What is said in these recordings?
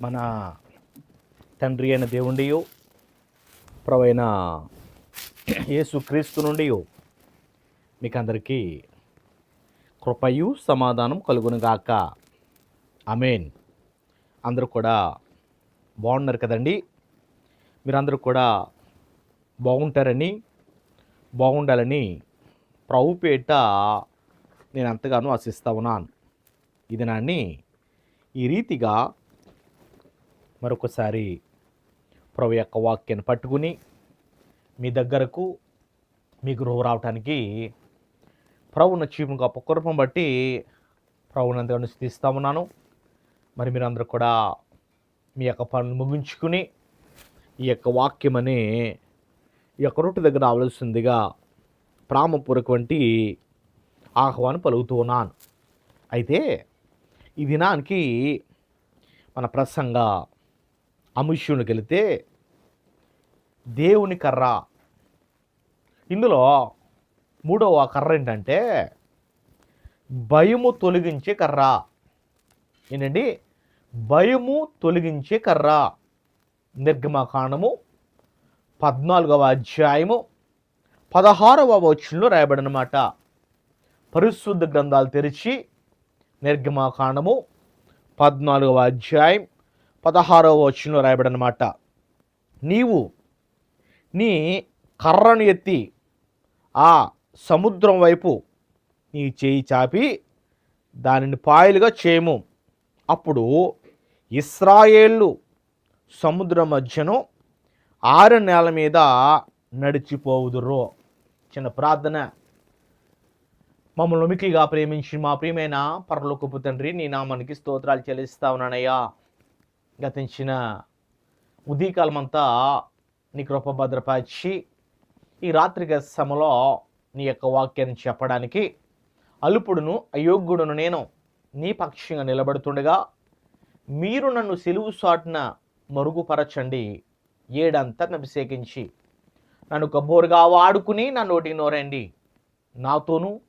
మన తండ్రి అయిన దేవుండియో ప్రవైన యేసు క్రీస్తు నుండి మీకు అందరికీ కృపయు సమాధానం కలుగునుగాక. అమేన్ అందరూ కూడా బాగున్నారు కదండి? మీరందరూ కూడా బాగుంటారని బాగుండాలని ప్రభుపేట నేను ఎంతగానో ఆశిస్తా ఉన్నాను. ఇది నాన్ని ఈ రీతిగా మరొకసారి ప్రభు యొక్క వాక్యాన్ని పట్టుకుని మీ దగ్గరకు మీ గృహ రావటానికి ప్రభు నచ్చీము గొప్ప కృపను బట్టి ప్రభునంతగా స్థితిస్తా ఉన్నాను. మరి మీరందరూ కూడా మీ యొక్క పనులు ముగించుకుని ఈ యొక్క వాక్యం అని ఈ యొక్క రొట్టె దగ్గర రావాల్సిందిగా ప్రామపూర్వకవంటి ఆహ్వానం పలుకుతూ ఉన్నాను. అయితే ఈ దినానికి మన ప్రసంగ అంశంలోకి వెళితే దేవుని కర్ర. ఇందులో మూడవ కర్ర ఏంటంటే భయము తొలగించే కర్ర. ఏంటండి? భయము తొలగించే కర్ర. నిర్గమకాండము పద్నాలుగవ అధ్యాయము పదహారవ వచనంలో రాయబడినమాట. పరిశుద్ధ గ్రంథాలు తెరిచి నిర్గమాకాండము పద్నాలుగవ అధ్యాయం పదహారవ వచనంలో రాయబడనమాట. నీవు నీ కర్రను ఎత్తి ఆ సముద్రం వైపు నీ చేయి చాపి దానిని పాయలుగా చేయము అప్పుడు ఇస్రాయేళ్ళు సముద్ర మధ్యను ఆరు నేల మీద నడిచిపోవుదురు. చిన్న ప్రార్థన. మమ్మల్ని మిక్కిగా ప్రేమించి మా ప్రియమైన పరలోకపు తండ్రి నీ నామానికి స్తోత్రాలు చెల్లిస్తా ఉన్నానయ్యా. గతించిన ఉదీకాలమంతా నీ కృప భద్రపరిచి ఈ రాత్రిక సమలో నీ యొక్క వాక్యాన్ని చెప్పడానికి అల్పుడును అయోగ్యుడును నేను నీ పక్షంగా నిలబడుతుండగా మీరు నన్ను సెలువు సాటున మరుగుపరచండి. ఏడంతా అభిషేకించి నన్ను కబోరుగా వాడుకుని నన్ను ఒకటి నోరండి నాతోనూ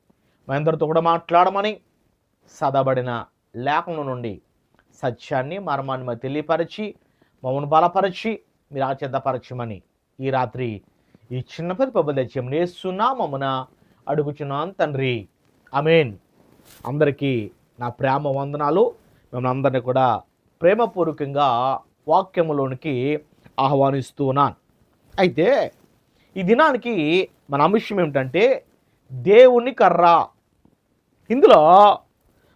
మా అందరితో కూడా మాట్లాడమని సదబడిన లేఖను నుండి సత్యాన్ని మర్మాన్ని మాకు తెలియపరిచి మమ్మల్ని బలపరిచి మీరు ఆచేతపరచమని ఈ రాత్రి ఈ చిన్న పది పబ్బు నేస్తున్నా మమ్మన అడుగుచున్నాను తండ్రి. అమేన్ అందరికీ నా ప్రేమ వందనాలు. మిమ్మల్ని అందరినీ కూడా ప్రేమపూర్వకంగా వాక్యములోనికి ఆహ్వానిస్తూ ఉన్నాను. అయితే ఈ దినానికి మన అంశం ఏమిటంటే దేవుని కర్ర. ఇందులో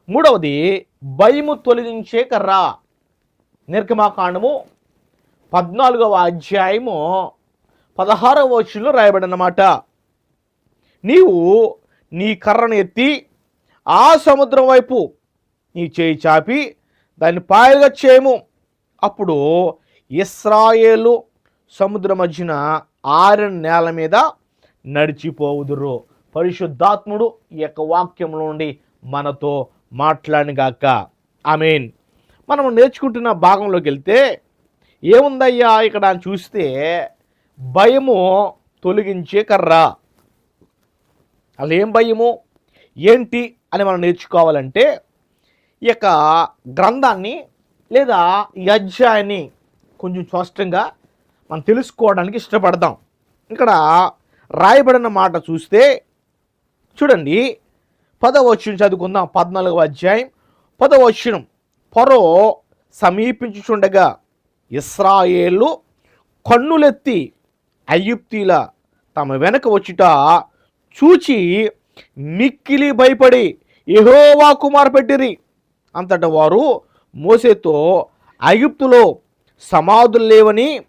మూడవది భయము తొలగించే కర్ర. నిర్గమాకాండము పద్నాలుగవ అధ్యాయము పదహారవ వచనంలో రాయబడినమాట. నీవు నీ కర్రను ఎత్తి ఆ సముద్రం వైపు నీ చేయి చాపి దాన్ని పాయలుగా చేయము. అప్పుడు ఇస్రాయేలు సముద్ర మధ్యన ఆరిన నేల మీద నడిచిపోవుదురు. పరిశుద్ధాత్ముడు ఈ యొక్క వాక్యంలో నుండి మనతో మాట్లాడినగాక మీన్ మనం నేర్చుకుంటున్న భాగంలోకి వెళ్తే ఏముందయ్యా ఇక్కడ చూస్తే భయము తొలగించే కర్ర. అసలు ఏం భయము? ఏంటి అని మనం నేర్చుకోవాలంటే ఈ యొక్క గ్రంథాన్ని లేదా ఈ అధ్యాయాన్ని కొంచెం స్పష్టంగా మనం తెలుసుకోవడానికి ఇష్టపడదాం. ఇక్కడ రాయబడిన మాట చూస్తే చూడండి పదవచనం చదువుకుందాం. పద్నాలుగవ అధ్యాయం. పదవచనం పొరో సమీపించుచుండగా ఇస్రాయేలు కన్నులెత్తి అయ్యుప్తీల తమ వెనక వచ్చుట చూచి మిక్కిలి భయపడి యెహోవా కుమార్ పెట్టిరి. అంతటా వారు మోసేతో అయుప్తులో సమాధులు లేవని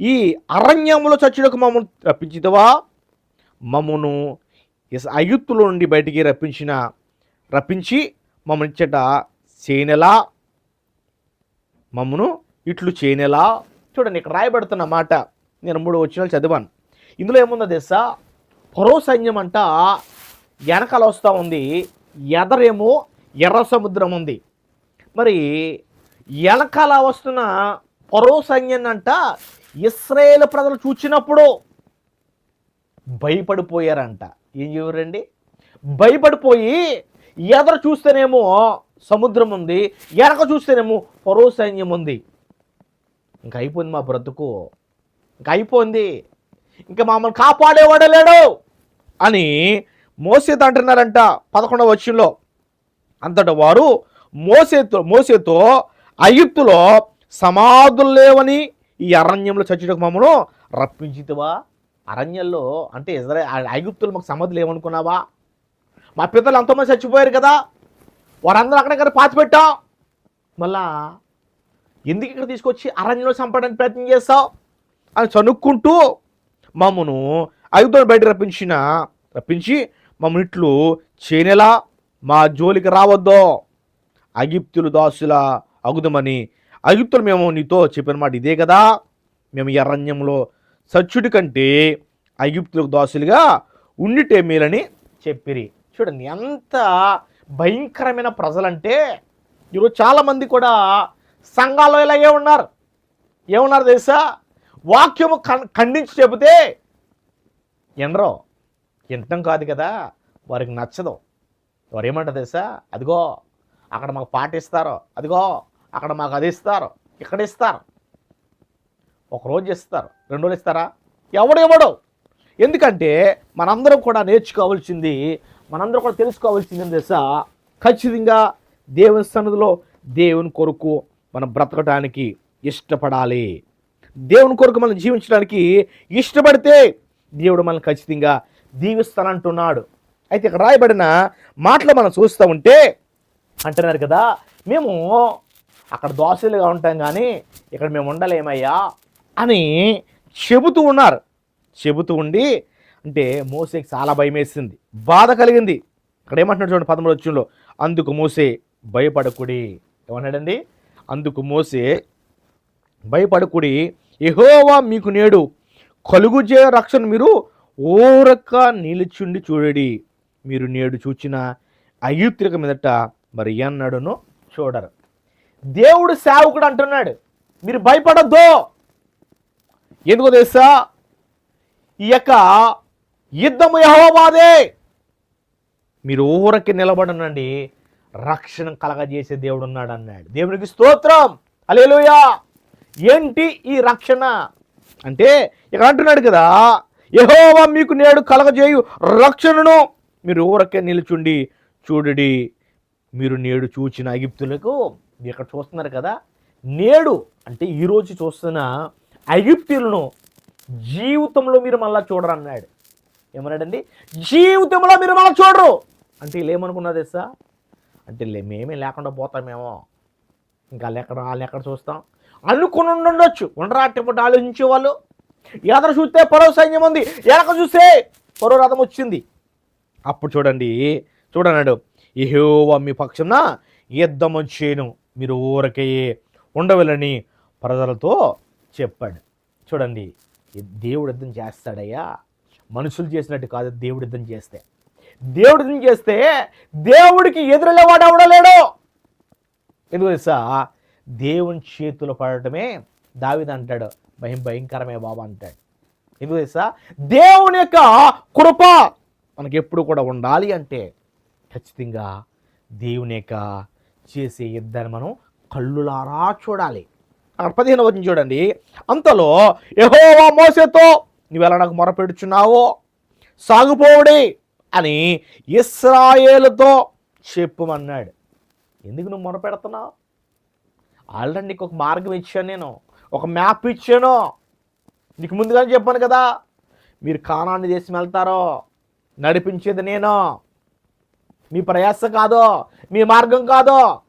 ఈ అరణ్యములో చచ్చుటకు మమ్మను రప్పించితవా? మమ్మను ఇస్ అయుత్తులో నుండి బయటికి రప్పించిన రప్పించి మమ్మల్ని ఇచ్చట చేనెలా మమ్మను ఇట్లు చేనెలా. చూడండి ఇక్కడ రాయబడుతున్న మాట. నేను మూడు వచ్చినాలు చదివాను. ఇందులో ఏముందో తెలుసా? పరో సైన్యం అంట వెనకాల వస్తూ ఉంది. ఎదరేమో ఎర్ర సముద్రం ఉంది. మరి వెనకాల వస్తున్న పరో సైన్యాన్ని అంట ఇస్రాయేల్ ప్రజలు చూచినప్పుడు భయపడిపోయారంట. ఏం చేయరండి భయపడిపోయి ఎదర చూస్తేనేమో సముద్రం ఉంది ఎనక చూస్తేనేమో పరో సైన్యం ఉంది. ఇంక అయిపోయింది మా బ్రతుకు. ఇంక అయిపోయింది. ఇంకా మమ్మల్ని కాపాడేవాడే లేడు అని మోసేతో అంటున్నారంట పదకొండవ వచ్చంలో అంతట వారు మోసేతో మోసేతో అయుక్తులో సమాధులు లేవని ఈ అరణ్యంలో చచ్చుటకు మమ్మను రప్పించితివా? అరణ్యంలో అంటే ఇజ్రాయల్ ఐగుప్తులు మాకు సమ్మతులు ఏమనుకున్నావా మా పిల్లలు ఎంతోమంది చచ్చిపోయారు కదా. వారందరూ అక్కడక్కడ పాతి పెట్టాం. మళ్ళా ఎందుకు ఇక్కడ తీసుకొచ్చి అరణ్యంలో చంపడానికి ప్రయత్నం చేస్తావు? అని చనుక్కుంటూ మమ్మను ఐగుప్తులు బయట రప్పించిన రప్పించి మమ్మల్ని ఇట్లు చేనేలా మా జోలికి రావద్దో. అగిప్తులు దాసుల అగుదమని అగిప్తులు మేము నీతో చెప్పిన మాట ఇదే కదా. మేము ఈ అరణ్యంలో సచ్యుడి కంటే అగిప్తులకు దాసులుగా ఉండిటే మేలని చెప్పిరి. చూడండి ఎంత భయంకరమైన ప్రజలంటే ఈరోజు చాలామంది కూడా సంఘాల్లో ఇలాగే ఉన్నారు ఏమన్నారు తెలుసా? వాక్యము ఖండించి చెబితే ఎనరో వినటం కాదు కదా వారికి నచ్చదు. వారు ఏమంటారు తెలుసా? అదిగో అక్కడ మాకు పాటిస్తారు. అదిగో అక్కడ మాకు అది ఇస్తారు. ఇక్కడ ఇస్తారు. ఒక రోజు ఇస్తారు రెండు రోజులు ఇస్తారా? ఎవడు ఇవ్వడు ఎందుకంటే మనందరం కూడా నేర్చుకోవాల్సింది మనందరం కూడా తెలుసుకోవాల్సింది ఏం తెలుసా? ఖచ్చితంగా దేవుని సన్నిధిలో దేవుని కొరకు మనం బ్రతకడానికి ఇష్టపడాలి. దేవుని కొరకు మనం జీవించడానికి ఇష్టపడితే దేవుడు మనల్ని ఖచ్చితంగా దీవిస్తానంటున్నాడు. అయితే ఇక్కడ రాయబడిన మాటలు మనం చూస్తూ ఉంటే అంటున్నారు కదా మేము అక్కడ దోశలుగా ఉంటాం కానీ ఇక్కడ మేము ఉండలేమయ్యా. అని చెబుతూ ఉన్నారు. చెబుతూ ఉండి అంటే మోసేకి చాలా భయం వేసింది బాధ కలిగింది. ఇక్కడ ఏమంటున్నాడు చూడండి పదమూడు వచ్చంలో అందుకు మోసే భయపడకుడి. ఏమన్నాడండి అందుకు మోసే భయపడకుడి. ఎహోవా మీకు నేడు కలుగుజే రక్షణ మీరు ఓరక్క నిలిచుండి చూడడి. మీరు నేడు చూచిన అయుత్రిక మీదట మరి ఎన్నడను చూడరు. దేవుడు సేవకుడు అంటున్నాడు. మీరు భయపడద్దు. ఎందుకో తెలుసా? ఈ యొక్క యుద్ధము యహోవాదే. మీరు ఊరకి నిలబడనండి. రక్షణ కలగజేసే దేవుడు ఉన్నాడు అన్నాడు దేవునికి స్తోత్రం. అలేలుయా ఏంటి ఈ రక్షణ? అంటే ఇక్కడ అంటున్నాడు కదా యహోవా మీకు నేడు కలగజేయు రక్షణను. మీరు ఊరకే నిలుచుండి చూడుడి. మీరు నేడు చూచిన ఐగిప్తులకు ఇక్కడ చూస్తున్నారు కదా నేడు అంటే ఈరోజు చూస్తున్న ఐగుప్తులను జీవితంలో మీరు మళ్ళా చూడరు అన్నాడు. ఏమన్నాడండి? జీవితంలో మీరు మళ్ళీ చూడరు. అంటే వీళ్ళు ఏమనుకున్నారు తెలుసా? అంటే మేమే లేకుండా పోతామేమో. ఇంకా వాళ్ళు వాళ్ళు ఎక్కడ చూస్తాం? అనుకుని ఉండొచ్చు. ఉండరా అట్టి ఆలోచించే వాళ్ళు ఎదర చూస్తే పరో సైన్యం ఉంది ఎలక చూస్తే పరో రథం వచ్చింది. అప్పుడు చూడండి చూడన్నాడు. యెహోవా మీ పక్షంన యుద్ధం వచ్చేను మీరు ఊరకే ఉండవలని ప్రజలతో చెప్పాడు. చూడండి దేవుడు యుద్ధం చేస్తాడయ్యా. మనుషులు చేసినట్టు కాదు దేవుడు యుద్ధం చేస్తే. దేవుడు యుద్ధం చేస్తే దేవుడికి ఎదురులేవాడు ఎవడలేడు ఎందుకు తెలుసా? దేవుని చేతులు పడటమే దావిది అంటాడు. భయం భయంకరమే బాబా అంటాడు. ఎందుకు తెలుసా? దేవుని యొక్క కృప మనకి ఎప్పుడు కూడా ఉండాలి అంటే ఖచ్చితంగా దేవుని యొక్క చేసే యుద్ధాన్ని మనం కళ్ళులారా చూడాలి. పదిహేను వచ్చిన చూడండి. అంతలో యహోవా మోసేతో నువ్వెలా నాకు మొరపెడుచున్నావో సాగుపోవుడి అని ఇస్రాయేలుతో చెప్పుమన్నాడు. ఎందుకు నువ్వు మొరపెడుతున్నావు? ఆల్రెడీ నీకు ఒక మార్గం ఇచ్చాను నేను ఒక మ్యాప్ ఇచ్చాను. నీకు ముందుగానే చెప్పాను కదా మీరు కానాన్ని దేశం వెళ్తారో నడిపించేది నేను. మీ ప్రయాస కాదో మీ మార్గం కాదో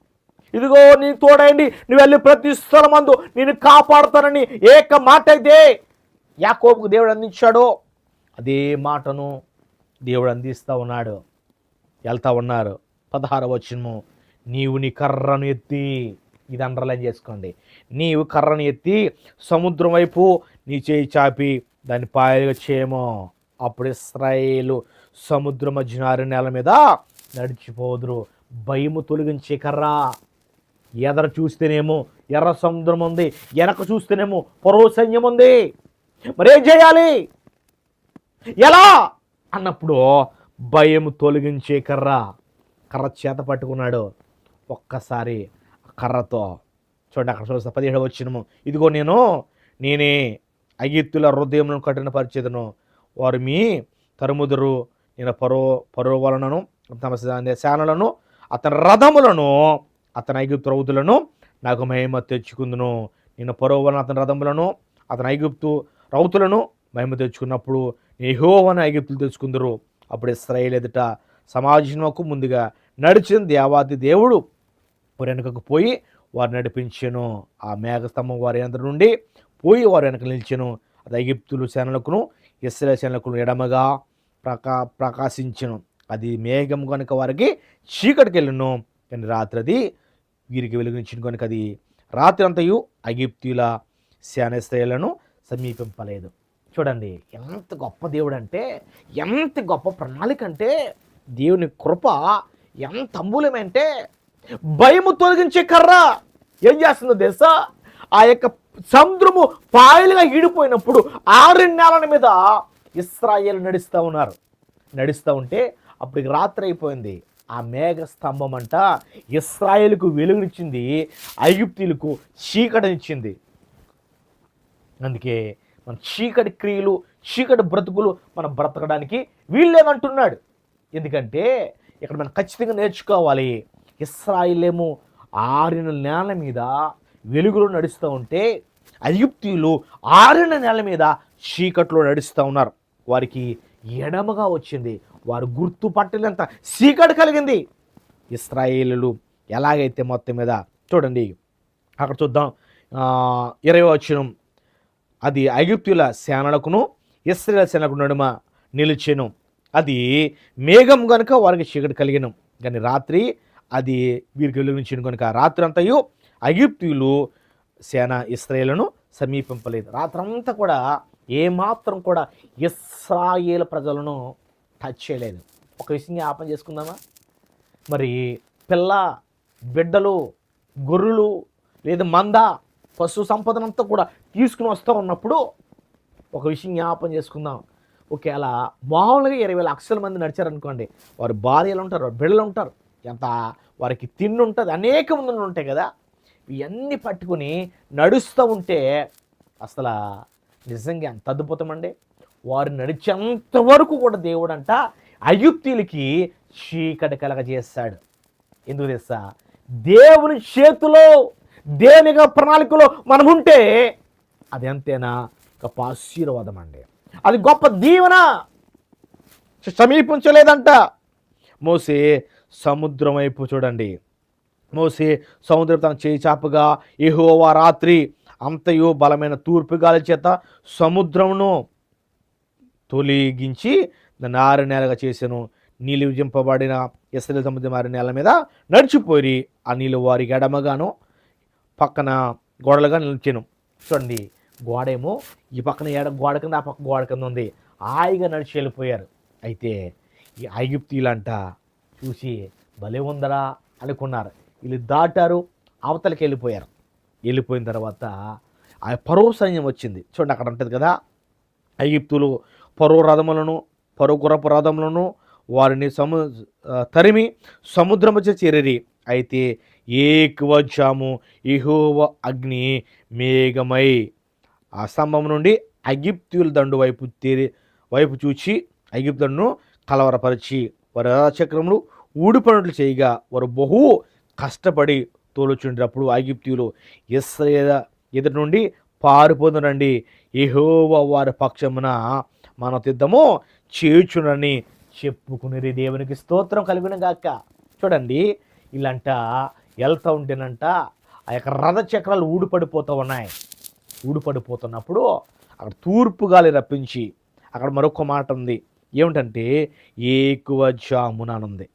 ఇదిగో నీ తోడైంది నువ్వు వెళ్ళి ప్రతి స్థలమందు నేను కాపాడుతానని ఏక మాట అయితే యాకోబుకు దేవుడు అందించాడో అదే మాటను దేవుడు అందిస్తూ ఉన్నాడు. వెళ్తా ఉన్నారు. పదహార వచ్చినము నీవు నీ కర్రను ఎత్తి ఇది అండర్లైన్ చేసుకోండి. నీవు కర్రను ఎత్తి సముద్రం వైపు నీ చేయి చాపి దాన్ని పాయలుగా చేయము. అప్పుడు ఇస్రాయేలు సముద్ర మధ్యనారు నేల మీద నడిచిపోదురు. భయము తొలగించే కర్ర. ఎదర చూస్తేనేమో ఎర్ర సముద్రం ఉంది వెనక చూస్తేనేమో పొరవ సైన్యం ఉంది మరేం చేయాలి? ఎలా? అన్నప్పుడు భయం తొలగించే కర్ర కర్ర చేత పట్టుకున్నాడు. ఒక్కసారి ఆ కర్రతో చూడండి అక్కడ చూస్తా పదిహేడు వచ్చినము ఇదిగో నేను నేనే అగిత్తుల హృదయములను కఠినపరిచేదను. వారు మీ తరుముదురు నేను పరో పరో వలనను తమ శానలను అతని రథములను అతని ఐగుప్తు రౌతులను నాకు మహిమ తెచ్చుకుందును. నేను పరోవన అతని రథములను అతని ఐగుప్తు రౌతులను మహిమ తెచ్చుకున్నప్పుడు నేహోవని ఐగుప్తులు తెచ్చుకుందరు. అప్పుడు ఇస్రాయేల్ ఎదుట సమాజంకు ముందుగా నడిచిన దేవాది దేవుడు వెనుకకు పోయి వారు నడిపించాను. ఆ మేఘస్తంభం వారి అందరి నుండి పోయి వారు వెనక నిలిచాను. అది ఐగిప్తులు సేనలకును ఇస్రాయల్ సేనలకును ఎడమగా ప్రకా ప్రకాశించను. అది మేఘం కనుక వారికి చీకటికి వెళ్ళను. కానీ రాత్రి అది వీరికి వెలుగునిచ్చిన కనుక అది రాత్రి అంతయు ఐగిప్తుల సేనశ్రేయులను సమీపింపలేదు. చూడండి ఎంత గొప్ప దేవుడు అంటే ఎంత గొప్ప ప్రణాళిక అంటే దేవుని కృప ఎంత అమూల్యమంటే భయము తొలగించే కర్ర ఏం చేస్తుందో తెలుసా? ఆ యొక్క సముద్రము పాయలుగా ఈడిపోయినప్పుడు ఆరు నెలల మీద ఇస్రాయేల్ నడుస్తూ ఉన్నారు. నడుస్తూ ఉంటే అప్పటికి రాత్రి అయిపోయింది. ఆ మేఘ స్తంభం అంట ఇస్రాయేల్కు వెలుగునిచ్చింది ఐగుప్తీలకు చీకటినిచ్చింది. అందుకే మన చీకటి క్రియలు చీకటి బ్రతుకులు మనం బ్రతకడానికి వీళ్ళేదంటున్నాడు ఎందుకంటే ఇక్కడ మనం ఖచ్చితంగా నేర్చుకోవాలి ఇస్రాయిలేమో ఆరిన నేల మీద వెలుగులో నడుస్తూ ఉంటే అయుక్తులు ఆరిన నేల మీద చీకట్లో నడుస్తూ ఉన్నారు. వారికి ఎడమగా వచ్చింది వారు గుర్తుపట్టలేంత సీకట్ కలిగింది. ఇస్రాయేలు ఎలాగైతే మొత్తం మీద చూడండి అక్కడ చూద్దాం. ఇరవై వచ్చినం అది ఐగుప్తుల సేనలకును ఇస్రాయేల్ సేనలకు నడుమ నిలిచెను. అది మేఘం గనుక వారికి చీకటి కలిగిన. కానీ రాత్రి అది వీరికి వెలుగునిచ్చిన కనుక రాత్రి అంతయు ఐగుప్తులు సేన ఇస్రాయేలను సమీపింపలేదు. రాత్రంతా కూడా ఏమాత్రం కూడా ఇస్రాయేల్ ప్రజలను టచ్ చేయలేదు. ఒక విషయం జ్ఞాపం చేసుకుందామా? మరి పిల్ల బిడ్డలు గొర్రెలు లేదా మంద పశు సంపదనంతా కూడా తీసుకుని వస్తూ ఉన్నప్పుడు ఒక విషయం జ్ఞాపం చేసుకుందాం. ఒకవేళ మామూలుగా ఇరవై లక్షల మంది నడిచారనుకోండి వారి భార్యలు ఉంటారు వారు బిడ్డలు ఉంటారు. ఎంత వారికి తిండి ఉంటుంది అనేక మంది ఉంటాయి కదా. ఇవన్నీ పట్టుకుని నడుస్తూ ఉంటే అసలు నిజంగా ఎంత అద్భుతమండి వారు నడిచేంత వరకు కూడా దేవుడు అంట అయుక్తులకి చీకటి కలగజేస్తాడు. ఎందుకు తెలుసా? దేవుని చేతిలో దేనిగా ప్రణాళికలో మనం ఉంటే అది అంతేనా గొప్ప ఆశీర్వాదం అండి. అది గొప్ప దీవెన. సమీపించలేదంట. మోసే సముద్రం వైపు చూడండి. మోసే సముద్రం తన చేయి చాపగా ఎహోవా రాత్రి అంతయు బలమైన తూర్పు గాలి చేత సముద్రమును తొలగించి దాన్ని ఆరు నెలగా చేశాను. నీళ్ళు విజింపబడిన ఎస్ఎల్ సముద్రం ఆరు నేల మీద నడిచిపోయి ఆ నీళ్ళు వారి ఎడమగాను పక్కన గోడలుగా నిలిచాను. చూడండి గోడేమో ఈ పక్కన ఎడ గోడ కింద ఆ పక్క గోడ కింద ఉంది. హాయిగా నడిచి వెళ్ళిపోయారు. అయితే ఈ ఐగుప్తీలంట చూసి భలే ఉందరా అనుకున్నారు. వీళ్ళు దాటారు అవతలకి వెళ్ళిపోయారు. వెళ్ళిపోయిన తర్వాత ఆ పరో సైన్యం వచ్చింది. చూడండి అక్కడ ఉంటుంది కదా ఐగిప్తులు పరో రథములను పరో గుర్రపు రథములను వారిని సము తరిమి సముద్రముచే చేరిరి. అయితే ఏకవచ్చాము ఇహోవ అగ్ని మేఘమై ఆ స్తంభం నుండి అగిప్తుల దండు వైపు తీరి వైపు చూచి ఐగిప్తులను కలవరపరిచి వారి రథచక్రములు ఊడిపనులు చేయగా వారు బహు కష్టపడి తోలుచుండేటప్పుడు ఐగిప్తులు ఇస్రాయేల్ ఎదుటి నుండి పారిపోదునండి. యెహోవా వారి పక్షమున మన తిద్దము చేర్చునని చెప్పుకునేది దేవునికి స్తోత్రం కలిగిన గాక. చూడండి ఇలాంట వెళ్తూ ఉంటేనంట ఆ యొక్క రథ చక్రాలు ఊడిపడిపోతూ ఉన్నాయి. ఊడిపడిపోతున్నప్పుడు అక్కడ తూర్పు గాలి రప్పించి అక్కడ మరొక మాట ఉంది. ఏమిటంటే ఏకువ జామున అని ఉంది.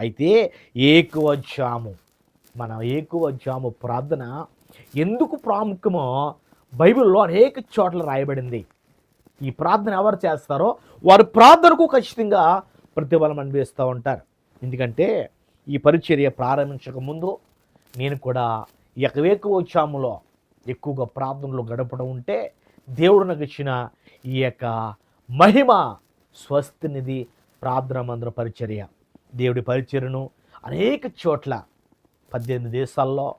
అయితే ఏకువ జాము మన ఏకువ జాము ప్రార్థన ఎందుకు ప్రాముఖ్యమో బైబిల్లో అనేక చోట్ల రాయబడింది. ఈ ప్రార్థన ఎవరు చేస్తారో వారి ప్రార్థనకు ఖచ్చితంగా ప్రతిఫలం అనిపిస్తూ ఉంటారు. ఎందుకంటే ఈ పరిచర్య ప్రారంభించక ముందు నేను కూడా ఈ యొక్క ఎక్కువగా ప్రార్థనలో గడపడం ఉంటే దేవుడు నాకు ఇచ్చిన ఈ యొక్క మహిమ స్వస్తినిధి ప్రార్థన మందిర పరిచర్య. దేవుడి పరిచర్యను అనేక చోట్ల పద్దెనిమిది దేశాల్లో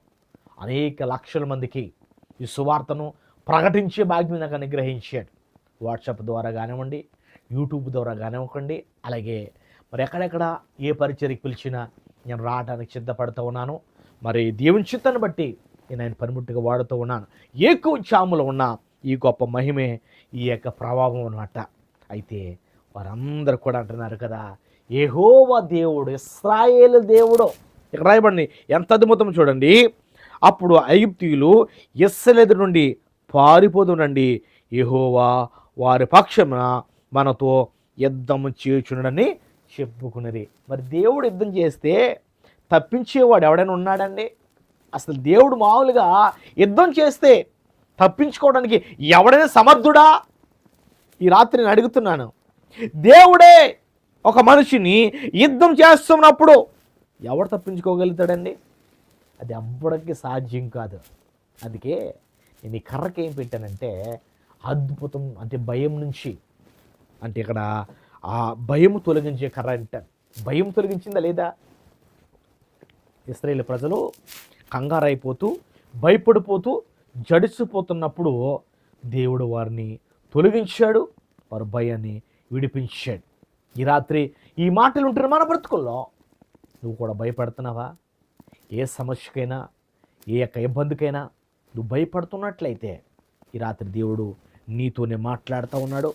అనేక లక్షల మందికి ఈ సువార్తను ప్రకటించే భాగ్యం నాకు అనుగ్రహించాడు. వాట్సాప్ ద్వారా కానివ్వండి యూట్యూబ్ ద్వారా కానివ్వండి అలాగే మరి ఎక్కడెక్కడ ఏ పరిచర్కి పిలిచినా నేను రావడానికి సిద్ధపడుతూ ఉన్నాను. మరి దేవుని చిత్తాన్ని బట్టి నేను ఆయన పనిముట్టుగా వాడుతూ ఉన్నాను. ఎక్కువ చాములో ఉన్న ఈ గొప్ప మహిమే ఈ యొక్క ప్రభావం అనమాట అయితే వారందరూ కూడా అంటున్నారు కదా ఏహోవా దేవుడు ఇస్రాయేల్ దేవుడు. ఇక్కడ రాయబడి ఎంత అద్భుతం చూడండి. అప్పుడు ఐగుప్తీయులు ఎస్సలెదురు నుండి పారిపోతుండండి యహోవా వారి పక్షమున మనతో యుద్ధము చేచునని చెప్పుకున్నది. మరి దేవుడు యుద్ధం చేస్తే తప్పించేవాడు ఎవడైనా ఉన్నాడండి? అసలు దేవుడు మామూలుగా యుద్ధం చేస్తే తప్పించుకోవడానికి ఎవడైనా సమర్థుడా? ఈ రాత్రి నేను అడుగుతున్నాను. దేవుడే ఒక మనిషిని యుద్ధం చేస్తున్నప్పుడు ఎవడు తప్పించుకోగలుగుతాడండి? అది ఎవ్వడికి సాధ్యం కాదు. అందుకే నేను ఈ కర్రకి ఏం పెట్టానంటే అద్భుతం అంటే భయం నుంచి అంటే ఇక్కడ ఆ భయం తొలగించే కర్ర అంటారు. భయం తొలగించిందా లేదా? ఇస్రాయేల్ ప్రజలు కంగారైపోతూ భయపడిపోతూ జడిసిపోతున్నప్పుడు దేవుడు వారిని తొలగించాడు వారి భయాన్ని విడిపించాడు. ఈ రాత్రి ఈ మాటలు ఉంటారు మన బ్రతుకుల్లో నువ్వు కూడా భయపడుతున్నావా? ఏ సమస్యకైనా ఏ యొక్క ఇబ్బందికైనా నువ్వు భయపడుతున్నట్లయితే ఈ రాత్రి దేవుడు నీతోనే మాట్లాడుతూ ఉన్నాడు.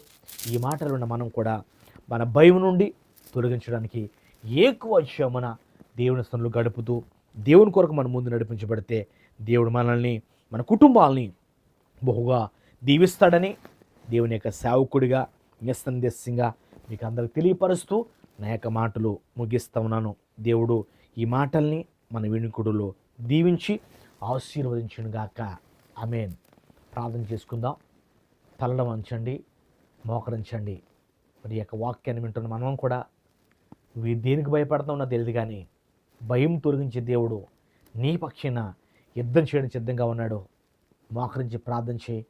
ఈ మాటలు ఉన్న మనం కూడా మన భయం నుండి తొలగించడానికి ఎక్కువ మన దేవుని స్థలంలో గడుపుతూ దేవుని కొరకు మన ముందు నడిపించబడితే దేవుడు మనల్ని మన కుటుంబాలని బహుగా దీవిస్తాడని దేవుని యొక్క సేవకుడిగా నిస్సందేశంగా మీకు అందరికి తెలియపరుస్తూ నా యొక్క మాటలు ముగిస్తా ఉన్నాను. దేవుడు ఈ మాటల్ని మన వినుకుడులో దీవించి ఆశీర్వదించునుగాక. ఆమెన్. ప్రార్థన చేసుకుందాం. తలడం వంచండి మోకరించండి. మరి యొక్క వాక్యాన్ని వింటున్న మనం కూడా నువ్వు దేనికి భయపడుతున్నా తెలియదు కానీ భయం తొలగించే దేవుడు నీ పక్షాన యుద్ధం చేయడం సిద్ధంగా ఉన్నాడు. మోకరించి ప్రార్థన చేయి.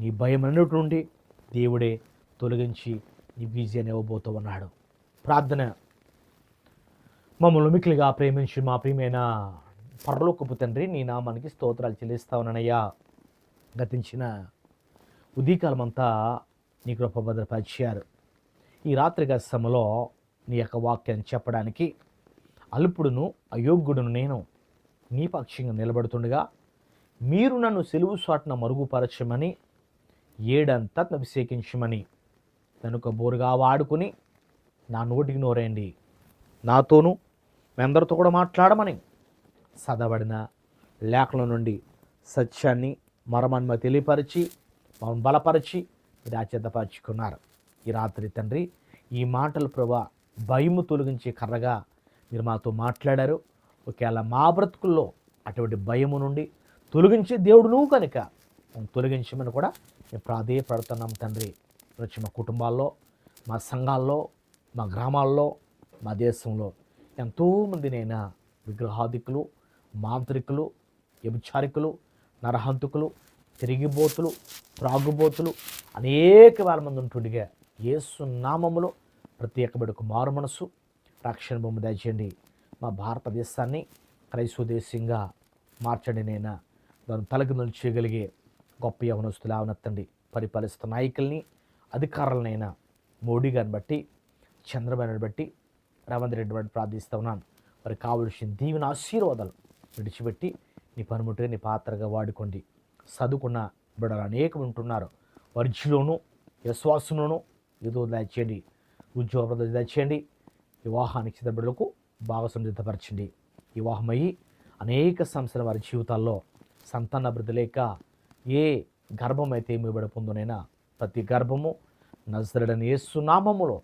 నీ భయం అన్నిటి నుండి దేవుడే తొలగించి నీ విజయాన్ని ఇవ్వబోతూ ఉన్నాడు. ప్రార్థన మమ్మల్ని మిక్కిలిగా ప్రేమించి మా ప్రియమైన పరలోకపు తండ్రి నీ నామానికి స్తోత్రాలు చెల్లిస్తా ఉన్నానయ్యా. గతించిన ఉదయకాలం అంతా నీ కృప భద్రపరిచారు. ఈ రాత్రి సమలో నీ యొక్క వాక్యాన్ని చెప్పడానికి అల్పుడును అయోగ్యుడును నేను నీ పక్షంగా నిలబడుతుండగా మీరు నన్ను సెలువు సాటున మరుగుపరచమని ఏడంతా అభిషేకించమని కనుక బోరుగా వాడుకుని నా నోటికి నోరేయండి. నాతోనూ మీ అందరితో కూడా మాట్లాడమని చదవబడిన లేఖల నుండి సత్యాన్ని మరమన్మ తెలియపరిచి మమ్మల్ని బలపరిచి మీరు ఆచేతపరుచుకున్నారు ఈ రాత్రి తండ్రి ఈ మాటలు ప్రభా భయము తొలగించే కర్రగా మీరు మాతో మాట్లాడారు. ఒకవేళ మా బ్రతుకుల్లో అటువంటి భయము నుండి తొలగించే దేవుడు నువ్వు కనుక తొలగించమని కూడా మేము ప్రాధేయపడుతున్నాం తండ్రి. వచ్చి మా కుటుంబాల్లో మా సంఘాల్లో మా గ్రామాల్లో మా దేశంలో ఎంతోమందినైనా విగ్రహాదికులు మాంత్రికులు వ్యభిచారికులు నరహంతుకులు తిరిగిబోతులు ప్రాగుబోతులు అనేక వేల మంది ఉంటుండగా యేసు నామములో ప్రత్యేక బిడకు మారు మనసు రక్షణ బొమ్మ దయచేయండి. మా భారతదేశాన్ని క్రైస్తవ దేశంగా మార్చండి నేను దాన్ని తలకిందులు చేయగలిగే గొప్ప యవనస్తులు అవనెత్తండి పరిపాలిస్తున్న నాయకుల్ని అధికారులనైనా మోడీ గారిని బట్టి చంద్రబాబుని బట్టి రేవంత్ రెడ్డి బట్టి ప్రార్థిస్తూ ఉన్నాను. మరి కావలసిన దీవెన ఆశీర్వాదాలు విడిచిపెట్టి నీ పనిముట్టుగా నీ పాత్రగా వాడుకోండి. చదువుకున్న బిడ్డలు అనేకం ఉంటున్నారు. వర్జులోను విశ్వాసంలోను ఏదో దయచేయండి ఉద్యోగ దయచేయండి వివాహానికి సిద్ధ బిడ్డలకు భాగస్వామ్యం సిద్ధపరచండి. వివాహమయ్యి అనేక సంస్థల వారి జీవితాల్లో సంతాన అభివృద్ధి లేక ఏ గర్భం అయితే ఇవ్వబడి పొందునైనా ప్రతి గర్భము నజరడని సునామములో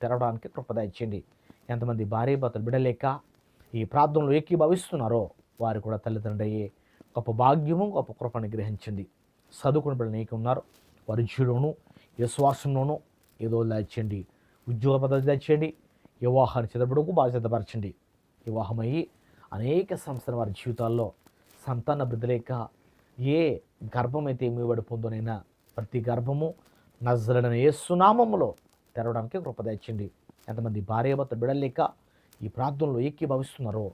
తెరవడానికి కృప దయచేయండి ఎంతమంది భార్య భర్తలు బిడలేక ఈ ప్రార్థనలో ఏకీభవిస్తున్నారో వారు కూడా తల్లిదండ్రులు అయ్యే గొప్ప భాగ్యము గొప్ప కృపను గ్రహించండి చదువుకున్న పిల్లలు నీకు ఉన్నారు. వారి జీవులోను విశ్వాసంలోనూ ఏదో దాచండి ఉద్యోగ పద్ధతి దాచండి వివాహాన్ని చిదబడుకు బాధ్యతపరచండి. వివాహమయ్యి అనేక సంవత్సరం వారి జీవితాల్లో సంతాన బృద్ధలేక ఏ గర్భమైతే మీవాడు పొందునైనా ప్రతి గర్భము నజరడని సునామములో తెరవడానికి కృప దయచండి ఎంతమంది భార్య భర్త బిడలేక ఈ ప్రాంతంలో ఎక్కి ఏకీభవిస్తున్నారో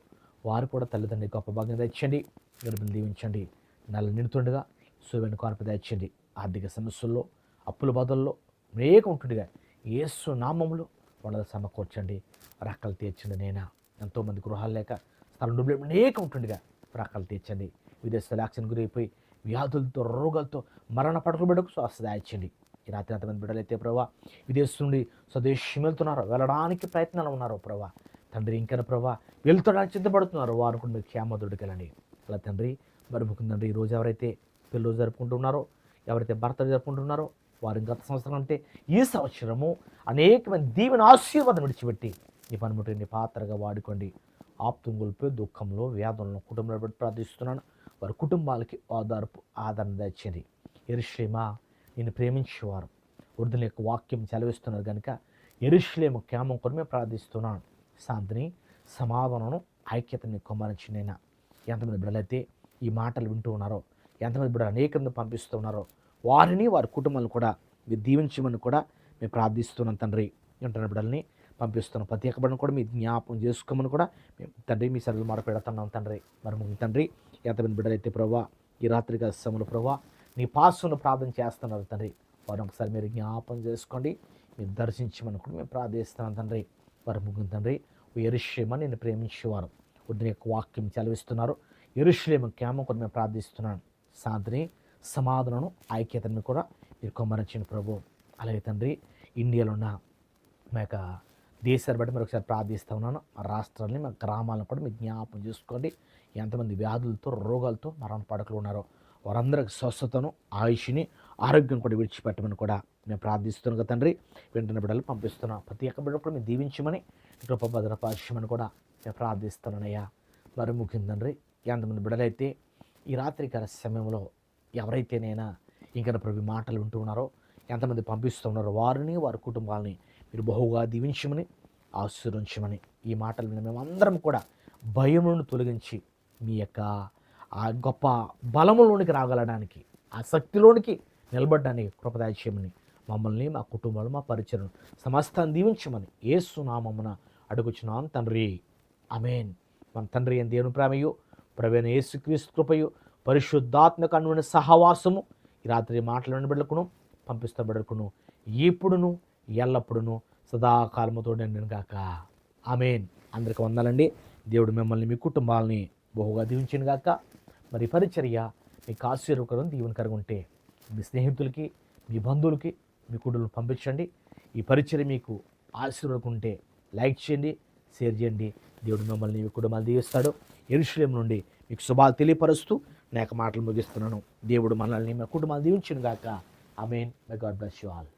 వారు కూడా తల్లిదండ్రి గొప్ప భాగ్యం తెచ్చండి. గర్భిని దీవించండి. నెల నిండుతుండగా సూర్యుని కార్పు తెచ్చండి. ఆర్థిక సమస్యల్లో అప్పుల బాధల్లో అనేక ఉంటుండగా ఏసు నామములు వాళ్ళ సమకూర్చండి. రక్కలు తీర్చండి నేనా? ఎంతోమంది గృహాలు లేక స్థలం డబ్బులు అనేక ఉంటుండగా రక్కలు తీర్చండి. విదేశాల యాక్షన్ గురైపోయి వ్యాధులతో రోగాలతో మరణ పడకలు బిడ్డకు స్వస్థత దాయించండి. ఈ రాత్రి ఎంతమంది బిడ్డలైతే ప్రభావ విదేశం నుండి స్వదేశం వెళ్తున్నారో వెళ్ళడానికి ప్రయత్నాలు ఉన్నారు ప్రభా తండ్రి ఇంకన ప్రభా వెళ్తున్నాడని చింతపడుతున్నారు. వారు కూడా మీరు క్షేమదుడికి అలా తండ్రి మరి తండ్రి ఈ రోజు ఎవరైతే పిల్లలు జరుపుకుంటున్నారో ఎవరైతే భర్తలు జరుపుకుంటున్నారో వారి గత సంవత్సరం అంటే ఈ సంవత్సరము అనేకమైన దీవెన ఆశీర్వాదం విడిచిపెట్టి ఈ పనిముట్టిని పాత్రగా వాడుకోండి. ఆప్తం గొలిపే దుఃఖంలో వేదనలో కుటుంబంలో పెట్టి ప్రార్థిస్తున్నాను. వారి కుటుంబాలకి ఓదార్పు ఆదరణ తెచ్చింది ఎరుశ్లేమా నేను ప్రేమించేవారు. వృద్ధుల యొక్క వాక్యం చదివిస్తున్నారు కనుక ఎరుశ్లేము క్షేమం కొరమే ప్రార్థిస్తున్నాను. శాంతిని సమాధానను ఐక్యతని కొమ్మరించినైనా ఎంతమంది బిడ్డలైతే ఈ మాటలు వింటూ ఉన్నారో ఎంతమంది బిడ్డలు అనేక మంది పంపిస్తూ ఉన్నారో వారిని వారి కుటుంబాలను కూడా మీరు దీవించమని కూడా మేము ప్రార్థిస్తున్నాం తండ్రి. ఉంటున్న బిడ్డల్ని పంపిస్తున్నాం. ప్రత్యేక బిడ్డను కూడా మీ జ్ఞాపకం చేసుకోమని కూడా మేము తండ్రి మీ సెలవులు మొర పెడుతున్నాం తండ్రి. మరి మీ తండ్రి ఎంతమంది బిడ్డలైతే ప్రభా ఈ రాత్రిగా సమలు ప్రభా నీ పాసును ప్రార్థన చేస్తున్నారు తండ్రి. వారిని ఒకసారి మీరు జ్ఞాపం చేసుకోండి మీరు దర్శించమని కూడా మేము ప్రార్థిస్తున్నాం తండ్రి. వారి తండ్రి తండ్రి ఎరుషేమ నేను ప్రేమించేవారు. వద్దు యొక్క వాక్యం చదివిస్తున్నారు ఎరుషులేమ క్యామ కొన్ని మేము ప్రార్థిస్తున్నాను శాంతిని సమాధానం ఐక్యతను కూడా మీరు కొమ్మరించిన ప్రభు. అలాగే తండ్రి ఇండియాలో ఉన్న మా యొక్క దేశాన్ని బట్టి మరి ఒకసారి ప్రార్థిస్తూ ఉన్నాను. మా రాష్ట్రాలని మా గ్రామాలను కూడా మీరు జ్ఞాపకం చేసుకోండి. ఎంతమంది వ్యాధులతో రోగాలతో మరణ పడకలు ఉన్నారో. వారందరికి స్వస్థతను ఆయుష్ని ఆరోగ్యం కూడా విడిచిపెట్టమని కూడా మేము ప్రార్థిస్తున్నాం కదా తండ్రి. వెంటనే బిడ్డలు పంపిస్తున్నాం. ప్రతి ఒక్క బిడ్డ కూడా మేము దీవించమని కృపభద్ర భద్రపరచమని కూడా మేము ప్రార్థిస్తున్నానయ్యా మరి ముఖ్యం తండ్రి ఎంతమంది బిడ్డలైతే ఈ రాత్రికాల సమయంలో ఎవరైతేనైనా ఇంకా ప్రభు మాటలు వింటూ ఉన్నారో ఎంతమంది పంపిస్తున్నారో వారిని వారి కుటుంబాలని మీరు బహుగా దీవించమని ఆశీర్వించమని ఈ మాటలు విన్న మేమందరం కూడా భయములను తొలగించి మీ యొక్క ఆ గొప్ప బలములోనికి రాగలడానికి ఆ శక్తిలోనికి నిలబడ్డానికి కృపదాయ మమ్మల్ని మా కుటుంబాలు మా పరిచయం సమస్తాన్ని దీవించమని ఏసునామమున అడుగుచున్నాం తండ్రి. అమేన్ మన తండ్రి అని దేవుని ప్రేమయు ప్రవీణ యేసుక్రీస్తు కృపయు పరిశుద్ధాత్మక అనువైన సహవాసము ఈ రాత్రి మాటలను బిడ్డకును పంపిస్తున్న బిడ్డకును ఇప్పుడును ఎల్లప్పుడును సదాకాలముతో నేను గాక. ఆమెన్. అందరికి వందాలండి. దేవుడు మిమ్మల్ని మీ కుటుంబాలని బహుగా దీవించిన గాక మరి పరిచర్య మీకు ఆశీర్వకరం దీవెనకరంగా ఉంటే మీ స్నేహితులకి మీ బంధువులకి మీ కుటుంబం పంపించండి. ఈ పరిచయం మీకు ఆశీర్వకుంటే లైక్ చేయండి షేర్ చేయండి. దేవుడు మిమ్మల్ని మీ కుటుంబాలు దీవిస్తాడు. ఎరుషులేం నుండి మీకు శుభాలు తెలియపరుస్తూ నా యొక్క మాటలు ముగిస్తున్నాను. దేవుడు మనల్ని మా కుటుంబాలు దీవించిన గాక amen my God bless you all